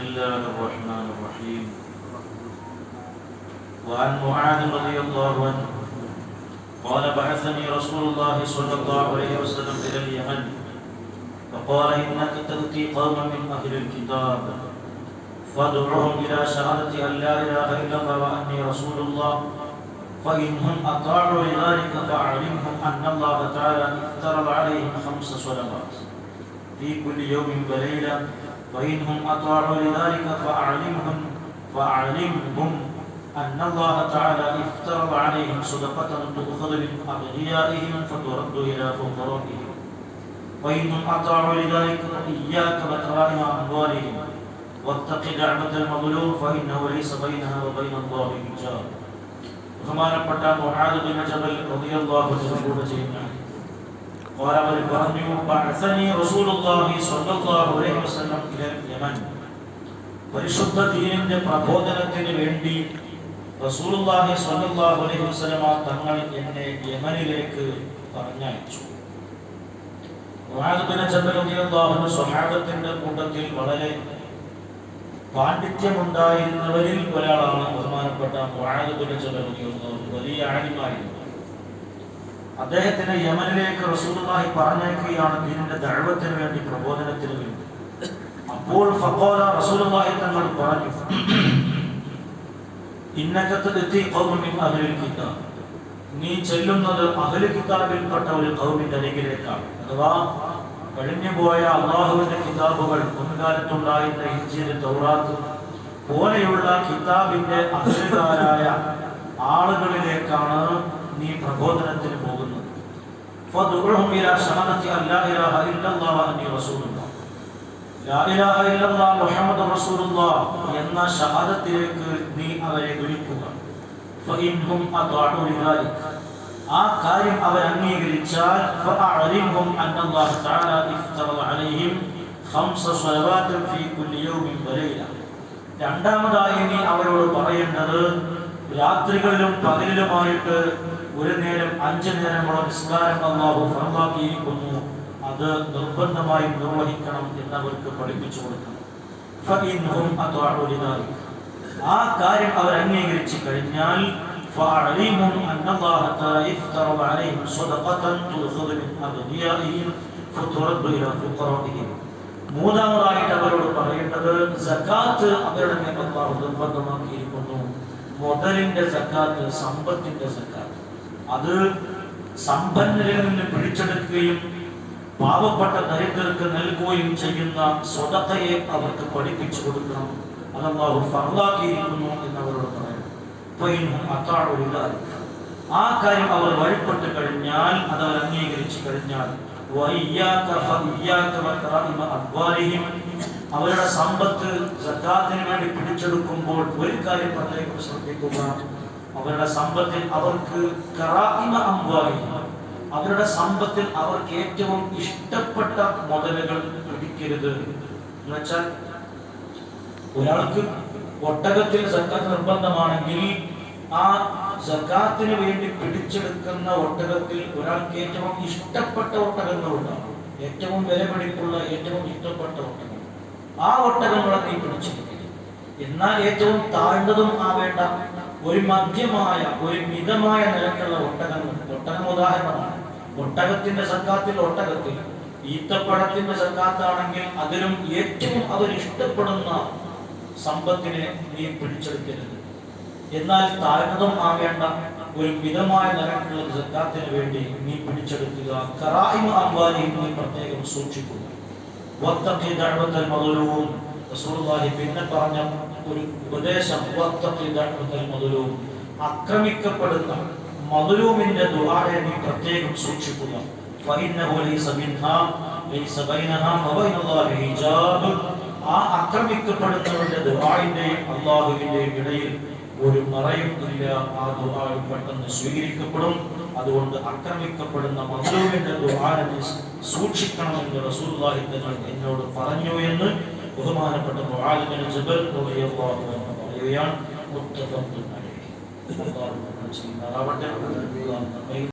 الله الرحمن الرحيم وعن معاذ رضي الله عنه قال بعثني رسول الله صلى الله عليه وسلم إلى اليمن فقال إنك تأتي قوما من أهل الكتاب فادعوهم إلى شهادة أن لا إله إلا الله وأني رسول الله فإنهم أطاعوا لذلك فأعلمهم أن الله تعالى افترض عليهم خمس صلوات في كل يوم وليلة فإنهم أطاعوا لذلك فأعلمهم فأعلمهم أن الله تعالى افترض عليهم صدقة تؤخذ من أغنيائهم فترد إلى فقرائهم وإنهم أطاعوا لذلك فإياك وكرائم أموالهم واتق دعوة المظلوم فإنه ليس بينها وبين الله حجاب ബഹുമാനപ്പെട്ട മുഹാദ് ബിൻ ജബൽ റളിയല്ലാഹു അൻഹു കൂടെ ചെയ്യുന്ന കോലമതി പറഞ്ഞു പരിശുദ്ധ ദീനിന്റെ പ്രബോധനത്തിന് വേണ്ടി റസൂലുള്ളാഹി സ്വല്ലല്ലാഹു അലൈഹി വസല്ലമ തങ്ങൾ എന്നെ യമനിലേക്ക് പറഞ്ഞയച്ചു. സ്വഹാബത്തിന്റെ കൂട്ടത്തിൽ വളരെ പാണ്ഡിത്യമുണ്ടായിരുന്നവരിൽ ഒരാളാണ് ബഹുമാനപ്പെട്ട വലിയ ആലിമായിരുന്നു. അദ്ദേഹത്തിന് യമനിലേക്ക് റസൂലുള്ളാഹി പറഞ്ഞേക്കുകയാണ് ദീനിന്റെ ദഅവത്തിന് വേണ്ടി പ്രബോധനത്തിന് വേണ്ടി. അപ്പോൾ ഫഖാല റസൂലുള്ളാഹി തങ്ങൾ പറഞ്ഞു ഇന്നക്കത്തിലെത്തി കൗമിൻ മിൻ കിതാബ്. നീ ചെല്ലുന്നത് അഹ്ലു കിതാബിൽപ്പെട്ട ഒരു കൗമിന്റെ അരികിലേക്കാണ്. അഥവാ കഴിഞ്ഞുപോയ അള്ളാഹുവിന്റെ കിതാബുകൾ മുൻകാലത്തുണ്ടായിരുന്ന ഇഞ്ചിന് തൗറാത്ത് പോലെയുള്ള കിതാബിന്റെ അഹ്ലുകാരായ ആളുകളിലേക്കാണ് നീ പ്രബോധനത്തിന് പോകുന്നത് فادعوهم إلى شهادة أن لا إله إلا الله وأني رسول الله لا إله إلا الله محمد رسول الله എന്ന ഷഹാദത്തിലേക്ക് നീ അവരെ വിളിക്കുക فإنهم أطاعوا لذلك ആ കാര്യം അവർ അംഗീകരിച്ചാൽ فأعلمهم أن الله تعالى افترض عليهم خمس صلوات في كل يوم وليلة രണ്ടാമതായി നീ അവരോട് പറയേണ്ടത് രാത്രികളിലും പകലിലുമായിട്ട് ഒരു നേരം അഞ്ചു നേരമുള്ള നിസ്കാരം അള്ളാഹു ഫറലാക്കിയിരിക്കുന്നു അത് നിർബന്ധമായും നിർവഹിക്കണം എന്നവർക്ക് പഠിപ്പിച്ചു കൊടുക്കണം فإنهم أطاعوا لذلك. ആ കാര്യം അവർ അംഗീകരിച്ചു കഴിഞ്ഞാൽ فأعلمهم أن الله تعالى افترض عليهم صدقة تؤخذ من أغنيائهم فترد إلى فقرائهم മൂന്നാമതായിട്ട് അവരോട് പറയേണ്ടത് സക്കാത്ത് അവരുടെ മേൽ അള്ളാഹു നിർബന്ധമാക്കിയിരിക്കുന്നു മുതലിന്റെ സക്കാത്ത് സമ്പത്തിന്റെ സക്കാത്ത് അത് സമ്പന്നരിൽ നിന്ന് പിടിച്ചെടുക്കുകയും പാവപ്പെട്ട ദരിദ്രർക്ക് നൽകുകയും ചെയ്യുന്ന സ്വതത്തയെ അവർക്ക് പഠിപ്പിച്ചു കൊടുക്കണം അത് അള്ളാഹു എന്ന് എന്നവരോട് പറയുന്നു. ആ കാര്യം അവർ വഴിപ്പെട്ട് കഴിഞ്ഞാൽ അത് അവർ അംഗീകരിച്ചു കഴിഞ്ഞാൽ. അവരുടെ സമ്പത്ത് സക്കാത്തിന് വേണ്ടി പിടിച്ചെടുക്കുമ്പോൾ ഒരു കാര്യം പ്രത്യേകം ശ്രദ്ധിക്കുക അവരുടെ സമ്പത്തിൽ അവർക്ക്. അവരുടെ സമ്പത്തിൽ അവർക്ക് ഏറ്റവും ഇഷ്ടപ്പെട്ട മുതലുകൾ പിടിക്കരുത്. എന്നുവെച്ചാൽ ഒരാൾക്ക് ഒട്ടകത്തിൽ സക്കാത്ത് നിർബന്ധമാണെങ്കിൽ ആ സക്കാത്തിന് വേണ്ടി പിടിച്ചെടുക്കുന്ന ഒട്ടകത്തിൽ ഒരാൾക്ക് ഏറ്റവും ഇഷ്ടപ്പെട്ട ഒട്ടകങ്ങളുണ്ടാവും ഏറ്റവും വിലപിടിപ്പുള്ള ഏറ്റവും ഇഷ്ടപ്പെട്ട ഒട്ടകം. ആ ഒട്ടകങ്ങളെ നീ പിടിച്ചെടുക്കില്ല എന്നാൽ ഏറ്റവും താഴ്ന്നതും ആവേണ്ട ഒരു മധ്യമായ ഒരു മിതമായ നിരക്കുള്ള ഒട്ടകങ്ങൾ ഒട്ടകം ഉദാഹരണമാണ്. ഒട്ടകത്തിന്റെ സക്കാത്തിൽ ഒട്ടകത്തിൽ ഈത്തപ്പഴത്തിന്റെ സക്കാത്താണെങ്കിൽ അതിലും ഏറ്റവും അവർ ഇഷ്ടപ്പെടുന്ന സമ്പത്തിനെ നീ പിടിച്ചെടുക്കരുത്. എന്നാൽ താഴ്ന്നതും ആവേണ്ട ഒരു മിതമായ നിരക്കുള്ള സക്കാത്തിന് വേണ്ടി നീ പിടിച്ചെടുക്കുക. കറായിമ അംബാനി നീ പ്രത്യേകം സൂക്ഷിക്കുക. വത്തഖി ദഅവത്തൽ മദ്ലൂം റസൂലുള്ളാഹി പിന്നെ പറഞ്ഞ ഒരു ഉപദേശം ദഅവത്തൽ മദ്ലൂം. ആക്രമിക്കപ്പെടുന്ന മദ്ലൂമിന്റെ ദുആയെ നീ പ്രത്യേകം സൂക്ഷിക്കുക ആ ആക്രമിക്കപ്പെടുന്നവരുടെ ദുആഇന്റെയും അല്ലാഹുവിന്റെ ഇടയിൽ ഒരു മറയും ഇല്ല. ആ ദുആ പെട്ടെന്ന് സ്വീകരിക്കപ്പെടും. അതുകൊണ്ട് ആക്രമിക്കപ്പെടുന്ന മദ്ലൂമിന്റെ ദുഹാരനെ സൂക്ഷിക്കണമെന്ന് റസൂലുള്ളാഹി തങ്ങൾ എന്നോട് പറഞ്ഞു എന്ന് ബഹുമാനപ്പെട്ട മുആദ് ബിൻ ജബൽ റളിയല്ലാഹു അൻഹു പറയുകയാണ് അലൈഹി. അല്ലാഹു ചെയ്യുന്നതാവട്ടെ